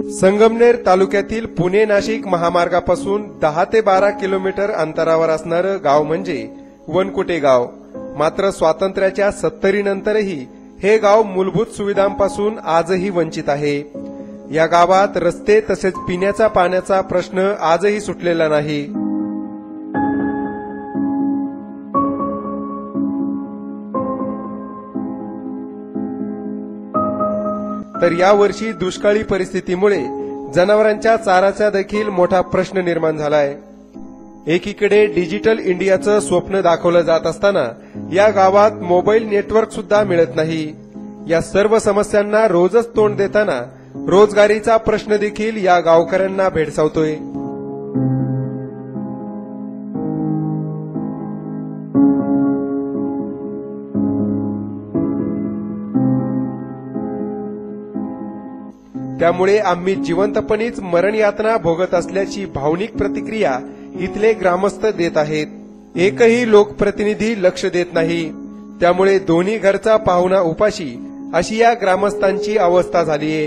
संगमनेर तालुक्यातील पुणे नाशिक महामार्गापासून दहा ते बारा किलोमीटर अंतरावर असणारं गाव म्हणजे वनकुटे गाव. मात्र स्वातंत्र्याच्या सत्तरी नंतरही हे गाव मूलभूत सुविधांपासून आजही वंचित आहे. या गावात रस्ते तसेच पिण्याचा पाण्याचा प्रश्न आजही सुटलेला नाही. तर यावर्षी दुष्काळी परिस्थितीमुळे जनावरांच्या चाराचा देखील मोठा प्रश्न निर्माण झालाय. एकीकडे डिजिटल इंडियाचं स्वप्न दाखवलं जात असताना या गावात मोबाईल नेटवर्क सुद्धा मिळत नाही. या सर्व समस्यांना रोजच तोंड देताना रोजगारीचा प्रश्न देखील या गावकऱ्यांना भेडसावतोय. त्यामुळे आम्ही जिवंतपणीच मरण यातना भोगत असल्याची भावनिक प्रतिक्रिया इथले ग्रामस्थ देत आहेत. एकही लोकप्रतिनिधी लक्ष देत नाही. त्यामुळे दोन्ही घरचा पाहुणा उपाशी अशी या ग्रामस्थांची अवस्था झालीय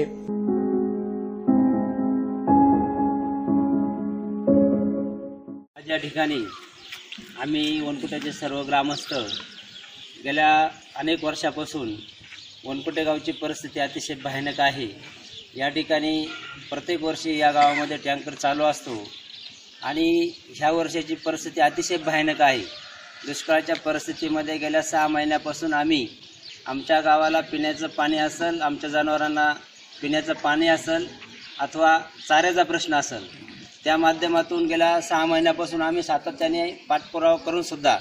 या ठिकाणी आम्ही वनकुट्याचे सर्व ग्रामस्थ गेल्या अनेक वर्षापासून वनकुटे गावची परिस्थिती अतिशय भयानक आहे. या ठिकाणी प्रत्येक वर्षी या गावामध्ये टँकर चालू असतो. आणि ह्या वर्षाची परिस्थिती अतिशय भयानक आहे. दुष्काळाच्या परिस्थितीमध्ये गेल्या सहा महिन्यापासून आम्ही आमच्या गावाला पिण्याचं पाणी असेल आमच्या जनावरांना पिण्याचं पाणी असेल अथवा चाऱ्याचा प्रश्न असेल त्या माध्यमातून गेल्या सहा महिन्यापासून आम्ही सातत्याने पाठपुरावा करूनसुद्धा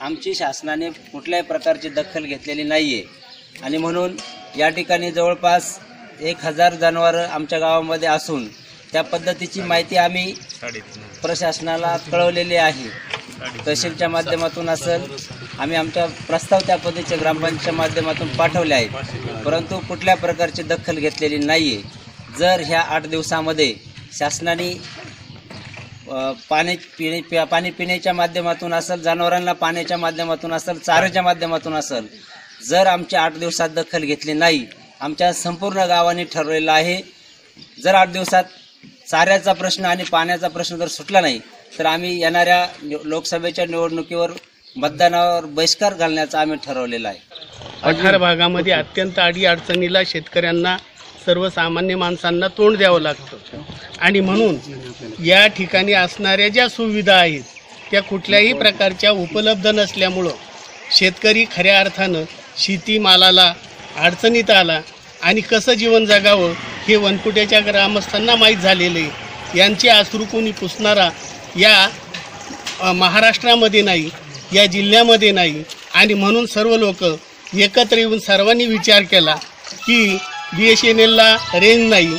आमची शासनाने कुठल्याही प्रकारची दखल घेतलेली नाही आहे आणि म्हणून या ठिकाणी जवळपास एक हजार जनावरं आमच्या गावामध्ये असून त्या पद्धतीची माहिती आम्ही प्रशासनाला कळवलेली आहे. तहसीलच्या माध्यमातून असेल आम्ही आमच्या प्रस्ताव त्या पद्धतीच्या ग्रामपंचायतच्या माध्यमातून पाठवले आहेत. परंतु कुठल्या प्रकारची दखल घेतलेली नाही आहे जर ह्या आठ दिवसामध्ये शासनाने पाणी पिणे प्या- पाणी पिण्याच्या माध्यमातून असेल जनावरांना पाण्याच्या माध्यमातून असेल चाऱ्याच्या माध्यमातून असेल जर आमच्या आठ दिवसात दखल घेतली नाही आमच्या संपूर्ण गावाने ठरवलेलं आहे. जर आठ दिवसात चाऱ्याचा प्रश्न आणि पाण्याचा प्रश्न जर सुटला नाही तर आम्ही येणाऱ्या नि- लोकसभेच्या निवडणुकीवर मतदानावर बहिष्कार घालण्याचं आम्ही ठरवलेलं आहे. पठार भागामध्ये अत्यंत अडी अडचणीला शेतकऱ्यांना सर्वसामान्य माणसांना तोंड द्यावं लागतं. आणि म्हणून या ठिकाणी असणाऱ्या ज्या सुविधा आहेत त्या कुठल्याही प्रकारच्या उपलब्ध नसल्यामुळं शेतकरी खऱ्या अर्थानं शेतीमालाला अडचणीत आला आणि कसं जीवन जगावं हे वनकुट्याच्या ग्रामस्थांना माहीत झालेलं आहे. यांचे अश्रू कोणी पुसणारा या महाराष्ट्रामध्ये नाही या जिल्ह्यामध्ये नाही. आणि म्हणून सर्व लोक एकत्र येऊन सर्वांनी विचार केला की बी एस एन एलला रेंज नाही.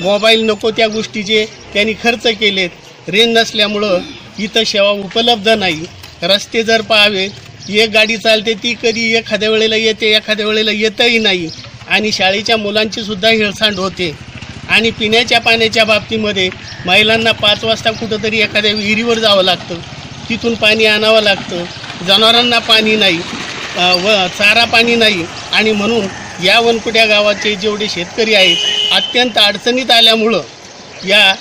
मोबाईल नको त्या गोष्टीचे. त्यांनी खर्च केलेत. रेंज नसल्यामुळं इथं सेवा उपलब्ध नाही. रस्ते जर पाहावे एक गाडी चालते ती कधी एखाद्या वेळेला येते एखाद्या वेळेला येतही नाही. आणि शाळेच्या मुलांची सुद्धा हेळसांड होते. आणि पिण्याच्या पाण्याच्या बाबतीमध्ये महिलांना पाच वाजता कुठंतरी एखाद्या विहिरीवर जावं लागतं. तिथून पाणी आणावं लागतं. जनावरांना पाणी नाही व चारा पाणी नाही. आणि म्हणून या वनकुट्या गावाचे जेवढे शेतकरी आहेत अत्यंत अडचणीत आल्यामुळं या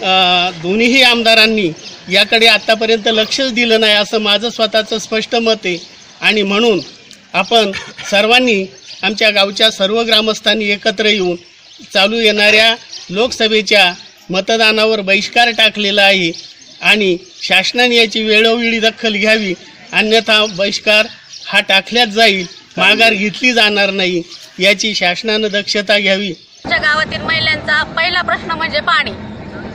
दोन्हीही आमदारांनी याकडे आत्तापर्यंत लक्षच दिलं नाही असं माझं स्वतःचं स्पष्ट मत आहे. आणि म्हणून आपण सर्वांनी आमच्या गावच्या सर्व ग्रामस्थांनी एकत्र येऊन चालू येणाऱ्या लोकसभेच्या मतदानावर बहिष्कार टाकलेला आहे आणि शासनाने याची वेळोवेळी दखल घ्यावी अन्यथा बहिष्कार हा टाकल्याच जाईल माघार घेतली जाणार नाही याची शासनानं दक्षता घ्यावी. आमच्या गावातील महिलांचा पहिला प्रश्न म्हणजे पाणी.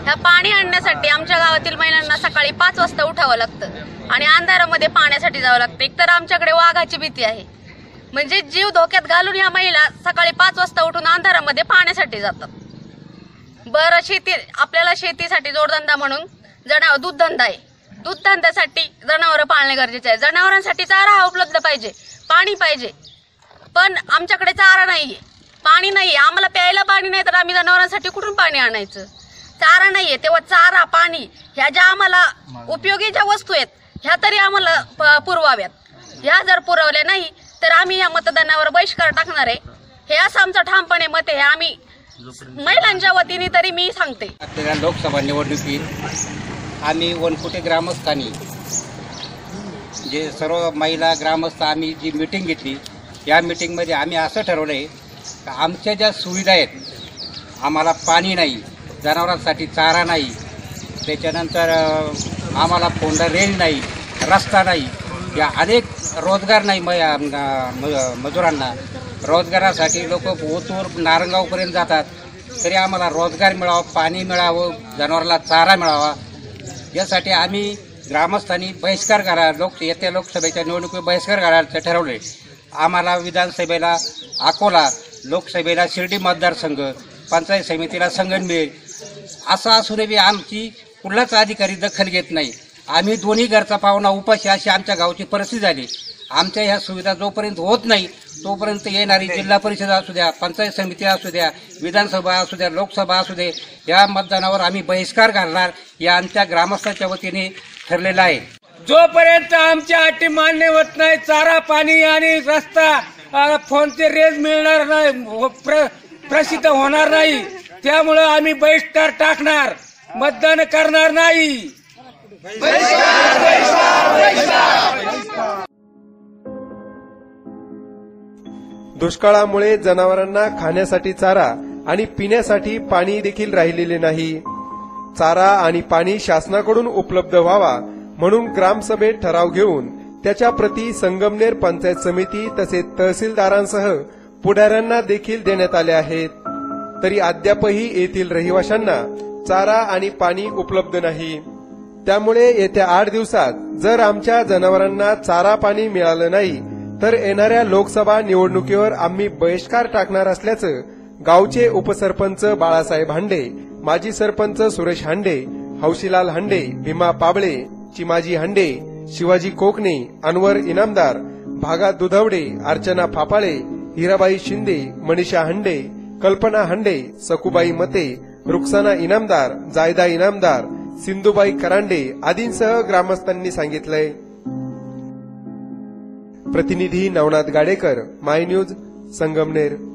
ह्या पाणी आणण्यासाठी आमच्या गावातील महिलांना सकाळी पाच वाजता उठावं लागतं. आणि अंधारामध्ये पाण्यासाठी जावं लागतं. एकतर आमच्याकडे वाघाची भीती आहे. म्हणजे जीव धोक्यात घालून ह्या महिला सकाळी पाच वाजता उठून अंधारामध्ये पाण्यासाठी जातात. बरं शेती आपल्याला शेतीसाठी जोडधंदा म्हणून जनावर दूध धंदा आहे. दूध धंद्यासाठी जनावरं पाळणे गरजेचे आहे. जनावरांसाठी चारा हा उपलब्ध पाहिजे. पाणी पाहिजे. पण आमच्याकडे चारा नाही पाणी नाही आम्हाला प्यायला पाणी नाही तर आम्ही जनावरांसाठी कुठून पाणी आणायचं? चारा नाहीये तेव्हा चारा पाणी ह्या ज्या आम्हाला उपयोगी ज्या वस्तू आहेत ह्या तरी आम्हाला प- पुरवाव्यात. ह्या जर पुरवल्या नाही तर आम्ही या मतदानावर बहिष्कार टाकणार आहे. हे असं आमचं ठामपणे मत आहे. आम्ही महिलांच्या वतीने तरी मी सांगते. लोकसभा निवडणुकीत आम्ही वनकुटे ग्रामस्थांनी जे सर्व महिला ग्रामस्थ आम्ही जी मिटिंग घेतली या मिटिंगमध्ये आम्ही असं ठरवलं आहे का आमच्या ज्या सुविधा आहेत आम्हाला पाणी नाही जनावरांसाठी चारा नाही. त्याच्यानंतर आम्हाला फोंडा रेल नाही रस्ता नाही. या अनेक रोजगार नाही म म- मजुरांना. रोजगारासाठी लोक ओतूर नारंगावपर्यंत जातात. तरी आम्हाला रोजगार मिळावा पाणी मिळावं जनावराला चारा मिळावा. यासाठी आम्ही ग्रामस्थांनी बहिष्कार करा लोक येत्या लोकसभेच्या निवडणुकीत बहिष्कार करायचं ठरवले आम्हाला विधानसभेला अकोला लोकसभेला शिर्डी मतदारसंघ पंचायत समितीला संगनमेर असं असूनही बी आमची कुठलाच अधिकारी दखल घेत नाही. आम्ही दोन्ही घरचा पाहुणा उपाशी अशी आमच्या गावची परिस्थिती झाली. आमच्या ह्या सुविधा जोपर्यंत होत नाही तोपर्यंत येणारी जिल्हा परिषद असू द्या पंचायत समिती असू द्या विधानसभा असू द्या लोकसभा असू दे या मतदानावर आम्ही बहिष्कार घालणार या आमच्या ग्रामस्थांच्या वतीने ठरलेलं आहे. जोपर्यंत आमच्या अटी मान्य होत नाही चारा पाणी आणि रस्ता फोनचे रेज मिळणार नाही हो- प्र- प्रसिद्ध होणार नाही त्यामुळं आम्ही बहिष्कार टाकणार मतदान करणार नाही. दुष्काळामुळे जनावरांना खाण्यासाठी चारा आणि पिण्यासाठी पाणी देखील राहिलेले नाही. चारा आणि पाणी शासनाकडून उपलब्ध व्हावा म्हणून ग्रामसभेत ठराव घेऊन त्याच्या प्रती संगमनेर पंचायत समिती तसेच तहसीलदारांसह पुढाऱ्यांना देखील देण्यात आले आहेत. तरी अद्यापही येथील रहिवाशांना चारा आणि पाणी उपलब्ध नाही. त्यामुळे येत्या आठ दिवसात जर आमच्या जनावरांना चारा पाणी मिळालं नाही तर येणाऱ्या लोकसभा निवडणुकीवर आम्ही बहिष्कार टाकणार असल्याचं गावचे उपसरपंच बाळासाहेब हांडे माजी सरपंच सुरेश हांडे हौशीलाल हांडे भीमा पाबळे चिमाजी हांडे शिवाजी कोकणे अनवर इनामदार भागा दुधवडे अर्चना फापाळे हिराबाई शिंदे मनीषा हांडे कल्पना हांडे सकुबाई मते रुक्साना इनामदार जायदा इनामदार सिंधुबाई करांडे आदींसह ग्रामस्थांनी सांगितलंय. प्रतिनिधी नवनाथ गाडेकर माय न्यूज संगमनेर.